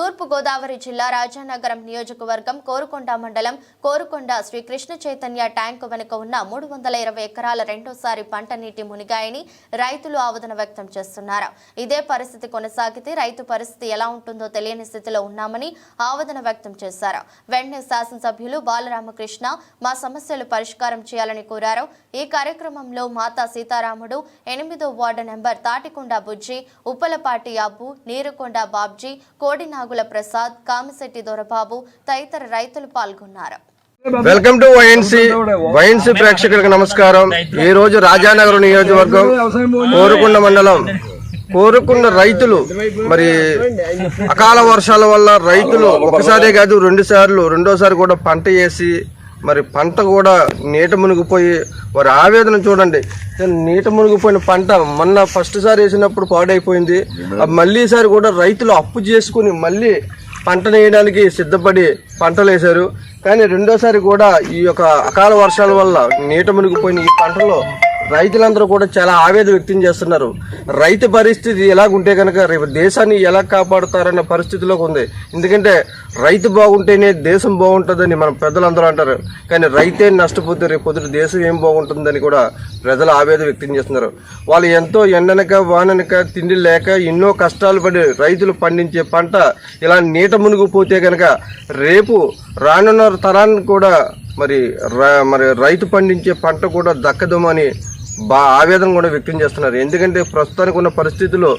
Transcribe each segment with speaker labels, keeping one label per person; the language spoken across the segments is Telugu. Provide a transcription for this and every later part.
Speaker 1: తూర్పు గోదావరి జిల్లా రాజానగరం నియోజకవర్గం కోరుకొండ మండలం కోరుకొండ శ్రీ కృష్ణ చైతన్య ట్యాంకు వెనుక ఉన్న మూడు వందల ఇరవై ఎకరాల రెండోసారి పంట నీటి మునిగాయని రైతులు ఆవేదన వ్యక్తం చేస్తున్నారు. ఇదే పరిస్థితి కొనసాగితే రైతు పరిస్థితి ఎలా ఉంటుందో తెలియని స్థితిలో ఉన్నామని ఆవేదన వ్యక్తం చేశారు. వెంటనే శాసనసభ్యులు బాలరామకృష్ణ మా సమస్యలు పరిష్కారం చేయాలని కోరారు. ఈ కార్యక్రమంలో మాతా సీతారాముడు ఎనిమిదో వార్డు నెంబర్ తాటికొండ బుజ్జి ఉప్పలపాటి అబ్బు నీరుకొండ బాబ్జీ కోడినాగుల ప్రసాద్ కామిశెట్టి దొరబాబు తదితర రైతులు పాల్గొన్నారు.
Speaker 2: వెల్కమ్ టు వైఎన్సీ వైఎన్సీ ప్రేక్షకులకు నమస్కారం. ఈ రోజు రాజానగర్ నియోజకవర్గం కోరుకొండ మండలం. కోరుకున్న రైతులు మరి అకాల వర్షాల వల్ల రైతులు ఒకసారి కాదు రెండు సార్లు రెండోసారి కూడా పంట వేసి మరి పంట కూడా నీట మునిగిపోయి వారి ఆవేదన చూడండి. నీట మునిగిపోయిన పంట మొన్న ఫస్ట్ సారి వేసినప్పుడు పాడైపోయింది. ఆ మళ్ళీ సారి కూడా రైతులు అప్పు చేసుకుని మళ్ళీ పంట వేయడానికి సిద్ధపడి పంటలు వేశారు. కానీ రెండోసారి కూడా ఈ యొక్క అకాల వర్షాల వల్ల నీట మునిగిపోయిన ఈ పంటలో రైతులందరూ కూడా చాలా ఆవేదన వ్యక్తం చేస్తున్నారు. రైతు పరిస్థితి ఎలాగుంటే కనుక రేపు దేశాన్ని ఎలా కాపాడుతారన్న పరిస్థితిలోకి ఉంది. ఎందుకంటే రైతు బాగుంటేనే దేశం బాగుంటుందని మన పెద్దలందరూ అంటారు. కానీ రైతే నష్టపోతే రేపు పొద్దున దేశం ఏం బాగుంటుందని కూడా ప్రజలు ఆవేదన వ్యక్తం చేస్తున్నారు. వాళ్ళు ఎంతో ఎండనక వాననక తిండి లేక ఎన్నో కష్టాలు పడి రైతులు పండించే పంట ఇలా నీట మునిగిపోతే కనుక రేపు రానున్న తరాన్ని కూడా మరి మరి రైతు పండించే పంట కూడా దక్కదమని బా ఆవేదన కూడా వ్యక్తం చేస్తున్నారు. ఎందుకంటే ప్రస్తుతానికి ఉన్న పరిస్థితుల్లో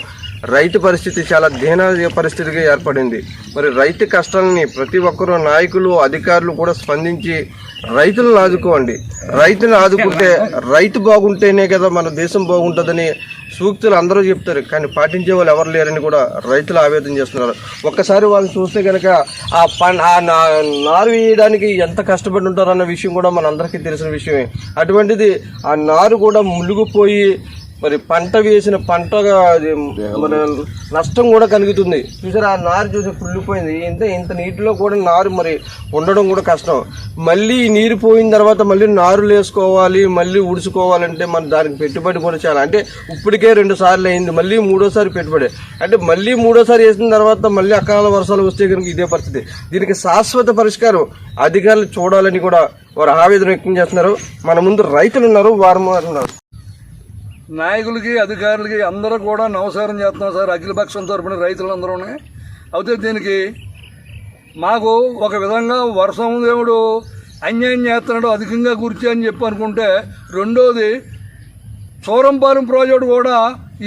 Speaker 2: రైతు పరిస్థితి చాలా దీన పరిస్థితిగా ఏర్పడింది. మరి రైతు కష్టాలని ప్రతి ఒక్కరూ నాయకులు అధికారులు కూడా స్పందించి రైతులను ఆదుకోండి రైతుని ఆదుకుంటే రైతు బాగుంటేనే కదా మన దేశం బాగుంటుందని సూక్తులు అందరూ చెప్తారు. కానీ పాటించే వాళ్ళు ఎవరు లేరని కూడా రైతులు ఆవేదన చేస్తున్నారు. ఒక్కసారి వాళ్ళని చూస్తే కనుక ఆ పన్ ఆ నా- నారు వేయడానికి ఎంత కష్టపడి ఉంటారన్న విషయం కూడా మన అందరికీ తెలిసిన విషయమే. అటువంటిది ఆ నారు కూడా మునిగిపోయి మరి పంట వేసిన పంటగా అది మన నష్టం కూడా కలుగుతుంది. చూసారా ఆ నారు చూసి కుళ్ళిపోయింది. ఇంత ఇంత నీటిలో కూడా నారు మరి ఉండడం కూడా కష్టం. మళ్ళీ నీరు పోయిన తర్వాత మళ్ళీ నారులు వేసుకోవాలి మళ్ళీ ఉడుచుకోవాలంటే మన దానికి పెట్టుబడి కూడా చాలా. అంటే ఇప్పటికే రెండు సార్లు అయింది మళ్ళీ మూడోసారి పెట్టుబడి. అంటే మళ్ళీ మూడోసారి వేసిన తర్వాత మళ్ళీ అకాల వర్షాలు వస్తే కనుక ఇదే పరిస్థితి. దీనికి శాశ్వత పరిష్కారం అధికారులు చూడాలని కూడా వారు ఆవేదన వ్యక్తం చేస్తున్నారు. మన ముందు రైతులు ఉన్నారు వారు ఉన్నారు.
Speaker 3: నాయకులకి అధికారులకి అందరూ కూడా నమస్కారం చేస్తున్నాం సార్. అఖిలపక్షం తరపున రైతులందరూ అయితే దీనికి మాకు ఒక విధంగా వర్షం దేవుడు. అన్యాయం చేస్తున్నాడు అధికంగా కూర్చి అని చెప్పి అనుకుంటే రెండోది చోరంపాలెం ప్రాజెక్టు కూడా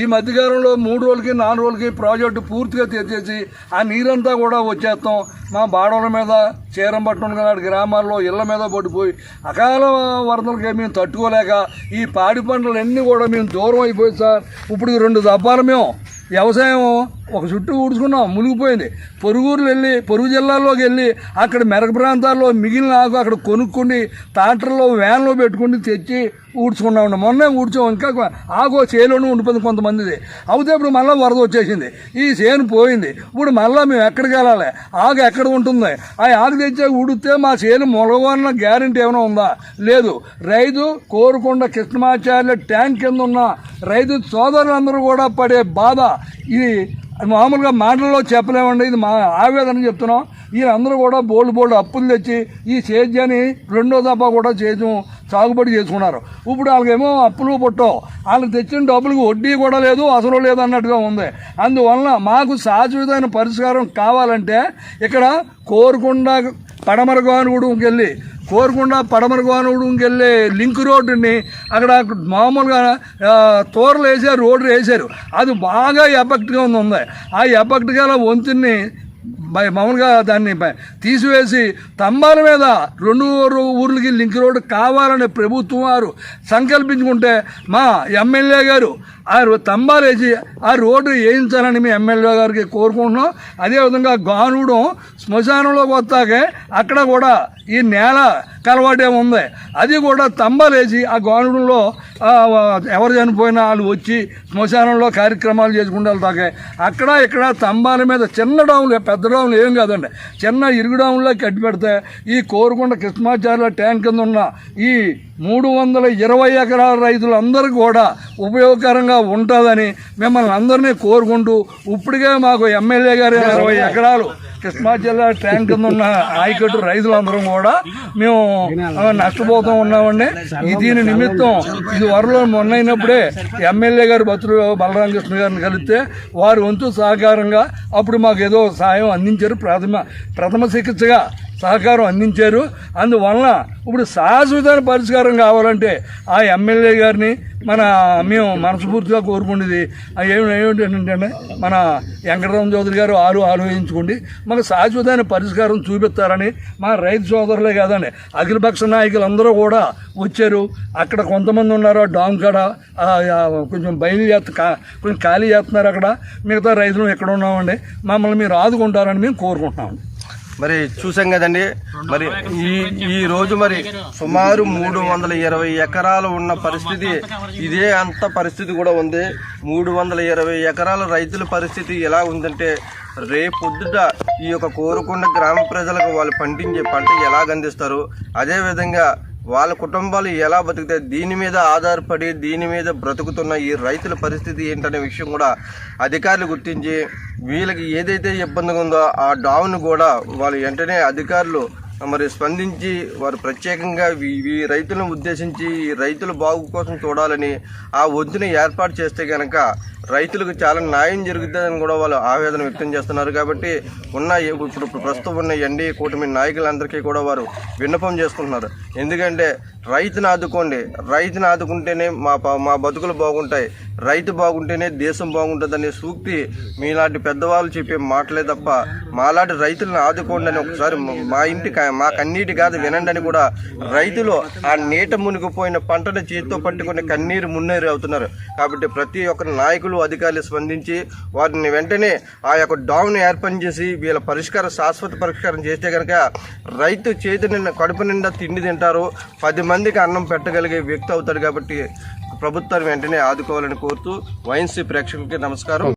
Speaker 3: ఈ మధ్యకాలంలో మూడు రోజులకి నాలుగు రోజులకి ప్రాజెక్టు పూర్తిగా తెచ్చేసి ఆ నీరంతా కూడా వచ్చేస్తాం. మా బాడల మీద చీరంపట్నం లాంటి గ్రామాల్లో ఇళ్ళ మీద పడిపోయి అకాల వరదలకి మేము తట్టుకోలేక ఈ పాడి పంటలన్నీ కూడా మేము దూరం అయిపోయి సార్. ఇప్పుడు ఈ రెండు దబ్బాలు మేము వ్యవసాయం ఒక చుట్టూ ఊడ్చుకున్నాం మునిగిపోయింది. పొరుగురులు వెళ్ళి పొరుగు జిల్లాల్లోకి వెళ్ళి అక్కడ మెరక ప్రాంతాల్లో మిగిలిన ఆకు అక్కడ కొనుక్కొని ట్రాక్టర్లో వ్యాన్లో పెట్టుకుని తెచ్చి ఊడ్చుకున్నాం మొన్నే ఊడ్చాం. ఇంకా ఆకు చేలోనే ఉండిపోయింది కొంతమందిది. అవుతే ఇప్పుడు మళ్ళీ వరద వచ్చేసింది. ఈ చేను పోయింది. ఇప్పుడు మళ్ళీ మేము ఎక్కడికి వెళ్ళాలి? ఆకు ఎక్కడ ఉంటుంది? ఆ ఆకు తెచ్చే ఉడితే మా చేను మొలగవన్న గ్యారంటీ ఏమైనా ఉందా? లేదు. రైతు కోరుకొండ కృష్ణమాచార్య ట్యాంక్ కింద ఉన్న రైతు సోదరులందరూ కూడా పడే బాధ ఇది. మామూలుగా మాటల్లో చెప్పలేమండి. ఇది మా ఆవేదన చెప్తున్నాం. వీళ్ళందరూ కూడా బోల్డ్ బోల్డ్ అప్పులు తెచ్చి ఈ సేద్యాన్ని రెండో దఫా కూడా సేద్యం సాగుబడి చేసుకున్నారు. ఇప్పుడు వాళ్ళకేమో అప్పులు పుట్టవు. వాళ్ళకి తెచ్చిన డబ్బులకు వడ్డీ కూడా లేదు అసలు లేదు అన్నట్టుగా ఉంది. అందువలన మాకు శాశ్వతమైన పరిష్కారం కావాలంటే ఇక్కడ కోరుకుండా పడమర వెళ్ళి కోరుకుండా పడమర లింక్ రోడ్డుని అక్కడ మామూలుగా తోరలు వేసారు రోడ్డు వేసారు అది బాగా ఎఫెక్ట్గా ఉంది. ఆ ఎఫెక్ట్ గల వంతుని మామూలుగా దాన్ని తీసివేసి స్తంభాల మీద రెండు ఊరు- ఊర్లకి లింక్ రోడ్డు కావాలని ప్రభుత్వం వారు సంకల్పించుకుంటే మా ఎమ్మెల్యే గారు ఆ రో- స్తంభాలు వేసి ఆ రోడ్డు వేయించాలని మీ ఎమ్మెల్యే గారికి కోరుకుంటున్నాం. అదేవిధంగా గానుడం శ్మశానంలోకి వస్తాకే అక్కడ కూడా ఈ నేల కలవాటే ఉంది. అది కూడా స్తంభాలు వేసి ఆ గానుడంలో ఎవరు చనిపోయినా వాళ్ళు వచ్చి శ్మశానంలో కార్యక్రమాలు చేసుకుంటే వెళ్తాకే అక్కడ ఇక్కడ స్తంభాల మీద చిన్న డౌన్లు పెద్ద డాములు ఏం కాదండి. చిన్న ఇరుగు డాముల్లో కట్టి పెడితే ఈ కోరుకొండ కృష్ణాచార్య ట్యాంక్ కింద ఉన్న ఈ మూడు వందల ఇరవై ఎకరాల రైతులందరూ కూడా ఉపయోగకరంగా ఉంటుందని మిమ్మల్ని అందరినీ కోరుకుంటూ ఇప్పటికే మాకు ఎమ్మెల్యే గారు ఇరవై ఎకరాలు కృష్ణా జిల్లా ట్యాంక్ కింద ఉన్న ఆయకట్టు రైతులందరం కూడా మేము నష్టపోతూ ఉన్నామండి. దీని నిమిత్తం ఇది వరలో మొన్నైనప్పుడే ఎమ్మెల్యే గారు బతులు బలరామకృష్ణ గారిని కలిస్తే వారి వంతు సహకారంగా అప్పుడు మాకు ఏదో సాయం అందించారు. ప్రథమ ప్రథమ చికిత్సగా సహకారం అందించారు. అందువలన ఇప్పుడు శాశ్వతమైన పరిష్కారం కావాలంటే ఆ ఎమ్మెల్యే గారిని మన మేము మనస్ఫూర్తిగా కోరుకునేది ఏమిటంటే మన వెంకటరామ చౌదరి గారు ఆరు ఆలోచించుకోండి. మాకు శాశ్వతమైన పరిష్కారం చూపిస్తారని మా రైతు సోదరులే కాదండి. అఖిలపక్ష నాయకులు అందరూ కూడా వచ్చారు. అక్కడ కొంతమంది ఉన్నారు ఆ డామ్ కాడ. కొంచెం బయలు చేస్త కొంచెం ఖాళీ చేస్తున్నారు అక్కడ. మిగతా రైతులు ఎక్కడ ఉన్నామండి? మమ్మల్ని మీరు ఆదుకుంటారని మేము కోరుకుంటున్నామండి.
Speaker 2: మరి చూసాం కదండి. మరి ఈ ఈ రోజు మరి సుమారు మూడు వందల ఇరవై ఎకరాలు ఉన్న పరిస్థితి ఇదే అంత పరిస్థితి కూడా ఉంది. మూడు వందల ఇరవై ఎకరాల రైతుల పరిస్థితి ఎలా ఉందంటే రేపొద్దుట ఈ యొక్క కోరుకొండ గ్రామ ప్రజలకు వాళ్ళు పండించే పంట ఎలా అందిస్తారు? అదేవిధంగా వాళ్ళ కుటుంబాలు ఎలా బతుకుతాయి దీని మీద ఆధారపడి దీని మీద బ్రతుకుతున్న ఈ రైతుల పరిస్థితి ఏంటనే విషయం కూడా అధికారులు గుర్తించి వీళ్ళకి ఏదైతే ఇబ్బందిగా ఉందో ఆ డావును కూడా వాళ్ళు వెంటనే అధికారులు మరి స్పందించి వారు ప్రత్యేకంగా ఈ- రైతులను ఉద్దేశించి ఈ రైతుల బాగు కోసం చూడాలని ఆ ఒత్తిని ఏర్పాటు చేస్తే కనుక రైతులకు చాలా న్యాయం జరుగుతుందని కూడా వాళ్ళు ఆవేదన వ్యక్తం చేస్తున్నారు. కాబట్టి ఉన్న ఇప్పుడు ప్రస్తుతం ఉన్న ఎన్డీ కూటమి నాయకులందరికీ కూడా వారు విన్నపం చేసుకుంటున్నారు. ఎందుకంటే రైతును ఆదుకోండి. రైతును ఆదుకుంటేనే మా మా బతుకులు బాగుంటాయి. రైతు బాగుంటేనే దేశం బాగుంటుందనే సూక్తి మీలాంటి పెద్దవాళ్ళు చెప్పే మాటలే తప్ప మాలాంటి రైతులను ఆదుకోండి అని ఒకసారి మా ఇంటి మాకు మా కాదు వినండి అని కూడా రైతులు ఆ నీట మునిగిపోయిన పంటను చేతితో పట్టుకుని కన్నీరు మున్నేరు అవుతున్నారు. కాబట్టి ప్రతి ఒక్క నాయకులు అధికారులు స్పందించి వారిని వెంటనే ఆ యొక్క డామ్ను ఏర్పాటు చేసి వీళ్ళ పరిష్కారం శాశ్వత పరిష్కారం చేస్తే కనుక రైతు చేతి నిండా కడుపు నిండా తిండి తింటారు. పది మందికి అన్నం పెట్టగలిగే వ్యక్తి అవుతాడు కాబట్టి ప్రభుత్వాన్ని వెంటనే ఆదుకోవాలని కోరుతూ వైఎన్సీ ప్రేక్షకులకి నమస్కారం.